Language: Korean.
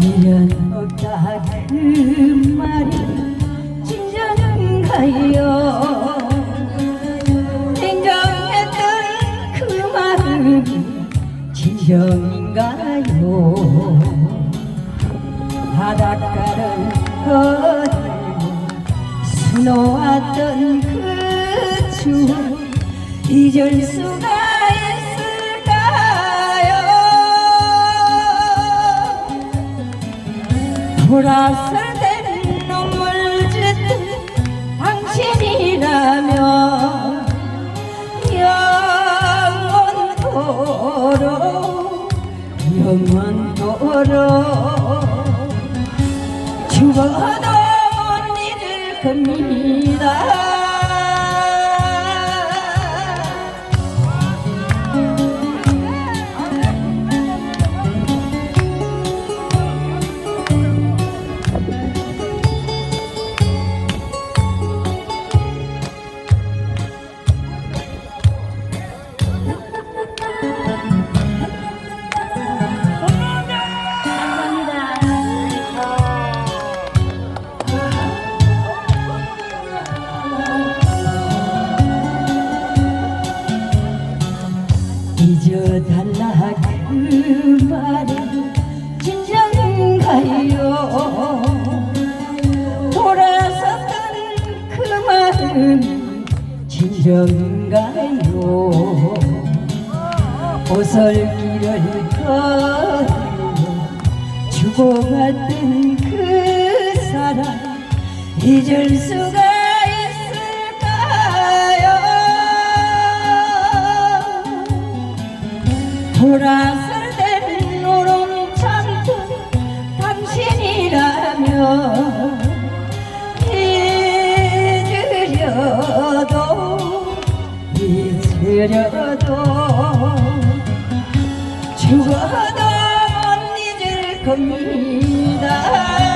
없다 그 말이 진정한가요 냉정했던 그 마음이 진정인가요 바닷가를 거닐고 수놓았던 그 추억 잊을 수가 돌아설 땐 눈물 짓던 당신이라면 영원토록 영원토록 죽어도 못 잊을 겁니다 잊어달라 그 말이 진정인가요. 돌아섰던 그 마음이 진정인가요. 오솔길을 걸으며 주고받던 그 사람 잊을 수가 돌아설 땐 노름 참던 당신이라면 잊으려도 잊으려도 죽어도 못 잊을 겁니다